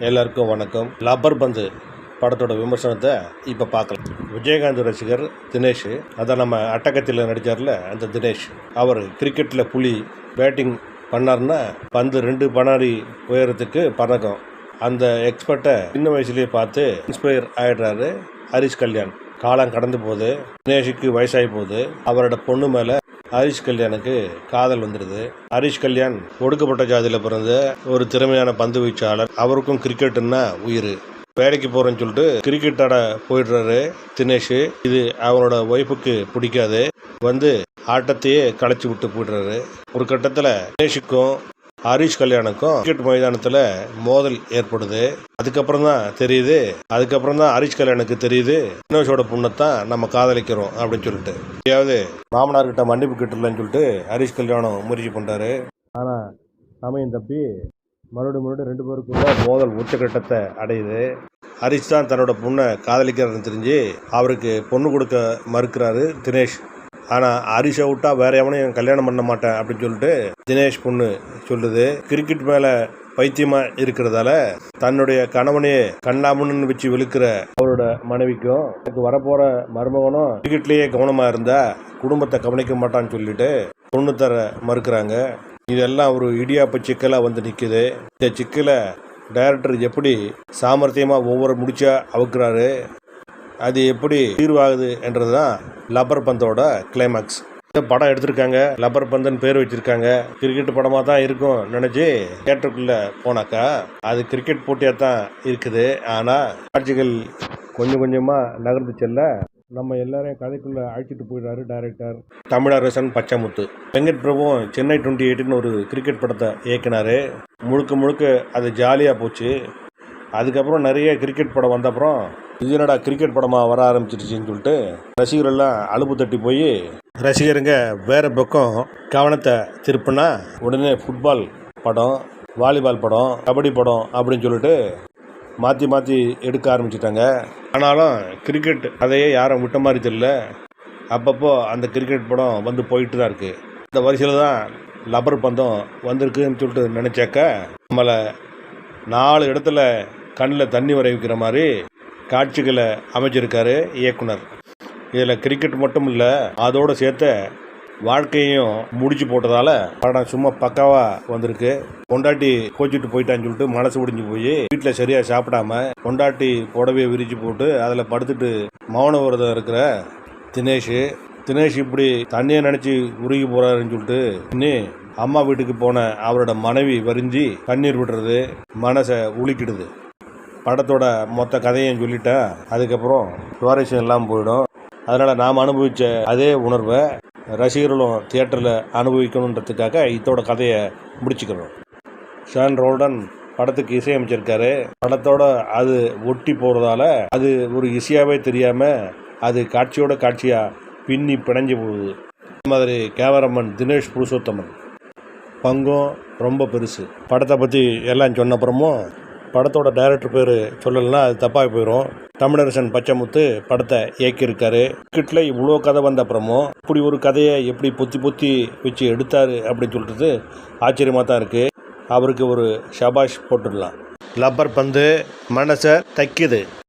எல்லாருக்கும் வணக்கம். லப்பர் பந்து படத்தோட விமர்சனத்தை இப்போ பார்க்கலாம். விஜயகாந்த் ரசிகர் தினேஷ் அதான் நம்ம அட்டகத்தில் நடித்தார்ல அந்த தினேஷ். அவர் கிரிக்கெட்டில் புலி பேட்டிங் பண்ணார்னா பந்து ரெண்டு பனாரி உயரத்துக்கு பறக்கும். அந்த எக்ஸ்பர்ட்டை சின்ன வயசுலேயே பார்த்து இன்ஸ்பயர் ஆயிடுறாரு ஹரிஷ் கல்யாண். காலம் கடந்து போகுது. தினேஷுக்கு வயசாகி போகுது. அவரோட பொண்ணு மேலே ஹரிஷ் கல்யாணுக்கு காதல் வந்துடுது. ஹரிஷ் கல்யாண் ஒடுக்கப்பட்ட ஜாதியில் பிறந்த ஒரு திறமையான பந்து வீச்சாளர். அவருக்கும் கிரிக்கெட்டுன்னா உயிர். வேலைக்கு போகிறேன்னு சொல்லிட்டு கிரிக்கெட் ஆட போயிடுறாரு தினேஷ். இது அவரோட ஒய்ஃபுக்கு பிடிக்காது. வந்து ஆட்டத்தையே களைச்சி விட்டு போயிடுறாரு. ஒரு கட்டத்தில் தினேஷுக்கும் ஹரிஷ் கல்யாணுக்கும் கிரிக்கெட் மைதானத்தில் மோதல் ஏற்படுது. அதுக்கப்புறம் தான் தெரியுது அதுக்கப்புறம் தான் ஹரிஷ் கல்யாணுக்கு தெரியுது தினேஷோட பொண்ணைத்தான் நம்ம காதலிக்கிறோம் அப்படின்னு சொல்லிட்டு. எப்படியாவது மாமனார்கிட்ட மன்னிப்பு கிட்டலன்னு சொல்லிட்டு ஹரிஷ் கல்யாணம் முயற்சி பண்ணுறாரு ஆனால் சமயம் தப்பி மறுபடியும் மறுபடியும் ரெண்டு பேருக்குள்ள மோதல் உச்சக்கட்டத்தை அடையுது. ஹரிஷ் தான் தன்னோட பொண்ணை காதலிக்கிறாருன்னு தெரிஞ்சு அவருக்கு பொண்ணு கொடுக்க மறுக்கிறாரு தினேஷ். ஆனால் ஹரிஷை விட்டா வேற எவனையும் கல்யாணம் பண்ண மாட்டேன் அப்படின்னு சொல்லிட்டு தினேஷ் பொண்ணு சொல்லுது. கிரிக்கெட் மேலே பைத்தியமாக இருக்கிறதால தன்னுடைய கணவனையே கண்ணாமன்னு வச்சு விழுக்கிற அவரோட மனைவிக்கும் எனக்கு வரப்போகிற மருமகனும் கிரிக்கெட்லேயே கவனமாக இருந்தா குடும்பத்தை கவனிக்க மாட்டான்னு சொல்லிட்டு பொண்ணு தர மறுக்கிறாங்க. இதெல்லாம் ஒரு இடியாப்ப சிக்கலாக வந்து நிற்குது இந்த சிக்கலை டைரக்டர் எப்படி சாமர்த்தியமாக ஒவ்வொரு முடிச்சா அவுக்குறாரு? அது எப்படி தீர்வாகுது என்றது தான் லப்பர் பந்தோட கிளைமேக்ஸ் இந்த படம் எடுத்திருக்காங்க. லப்பர் பந்துன்னு பேர் வச்சிருக்காங்க. கிரிக்கெட் படமாக தான் இருக்கும் நினச்சி தேட்டருக்குள்ளே போனாக்கா அது கிரிக்கெட் போட்டியாக தான் இருக்குது. ஆனால் காட்சிகள் கொஞ்சம் கொஞ்சமாக நகர்ந்து செல்ல நம்ம எல்லாரையும் கதைக்குள்ளே அழைச்சிட்டு போயிடுறாரு டைரக்டர் தமிழரசன் பச்சைமுத்து. வெங்கட் பிரபுவும் சென்னை டுவெண்ட்டி எயிட்டுன்னு ஒரு கிரிக்கெட் படத்தை இயக்குனாரு. முழுக்க முழுக்க அது ஜாலியாக போச்சு. அதுக்கப்புறம் நிறைய கிரிக்கெட் படம் வந்தப்புறம் இது என்னடா கிரிக்கெட் படமாக வர ஆரம்பிச்சிருச்சுன்னு சொல்லிட்டு ரசிகரெல்லாம் அலுப்பு தட்டி போய் ரசிகருங்க வேறு பக்கம் கவனத்தை திருப்பினா உடனே ஃபுட்பால் படம் வாலிபால் படம் கபடி படம் அப்படின்னு சொல்லிட்டு மாற்றி மாற்றி எடுக்க ஆரம்பிச்சிட்டாங்க. ஆனாலும் கிரிக்கெட் அதையே யாரும் விட்ட மாதிரி தெரியல. அப்பப்போ அந்த கிரிக்கெட் படம் வந்து போயிட்டு தான் இருக்குது இந்த வரிசையில் தான் லப்பர் பந்தம் வந்திருக்குன்னு சொல்லிட்டு நினச்சாக்க நம்மளை நாலு இடத்துல கண்ணில் தண்ணி வர வைக்கிற மாதிரி காட்சிகளை அமைச்சிருக்காரு இயக்குனர். இதில் கிரிக்கெட் மட்டும் இல்லை அதோடு சேர்த்த வாழ்க்கையும் முடிச்சு போட்டதால படம் சும்மா பக்காவாக வந்திருக்கு. பொண்டாட்டி கோச்சிட்டு போயிட்டான்னு சொல்லிட்டு மனசு முடிஞ்சு போய் வீட்டில் சரியாக சாப்பிடாம பொண்டாட்டி புடவையை விரிச்சு போட்டு அதில் படுத்துட்டு மௌன விரதம் இருக்கிற தினேஷ் தினேஷ் இப்படி தண்ணியை நினச்சி உருகி போகிறாருன்னு சொல்லிட்டு இன்னும் அம்மா வீட்டுக்கு போன அவரோட மனைவி வரிஞ்சு கண்ணீர் விடுறது மனசை உளிக்கிடுது படத்தோட மொத்த கதையும் சொல்லிட்டேன் அதுக்கப்புறம் சுவாரஸ்யம் இல்லாமல் போயிடும். அதனால் நாம் அனுபவித்த அதே உணர்வை ரசிகர்களும் தியேட்டரில் அனுபவிக்கணுன்றதுக்காக இதோட கதையை முடிச்சுக்கிறோம். ஷான் ரோல்டன் படத்துக்கு இசையமைச்சிருக்காரு. படத்தோட அது ஒட்டி போகிறதால அது ஒரு இசையாகவே தெரியாமல் அது காட்சியோட காட்சியாக பின்னி பிணைஞ்சு போகுது. அதே மாதிரி கேமராமேன் தினேஷ் புருஷோத்தமன். பங்கும் ரொம்ப பெருசு. படத்தை பற்றி எல்லாம் சொன்ன அப்புறமும் படத்தோட டைரக்டர் பேர் சொல்லலைன்னா அது தப்பாக போயிடும் தமிழரசன் பச்சைமுத்து படத்தை இயக்கியிருக்காரு. கிட்டில் இவ்வளோ கதை வந்த அப்புறமும் இப்படி ஒரு கதையை எப்படி பொத்தி பொத்தி வச்சு எடுத்தார் அப்படின்னு சொல்கிறது ஆச்சரியமாக தான் இருக்குது அவருக்கு ஒரு ஷபாஷ் போட்டுடலாம். லப்பர் பந்து மனசை தைக்குது.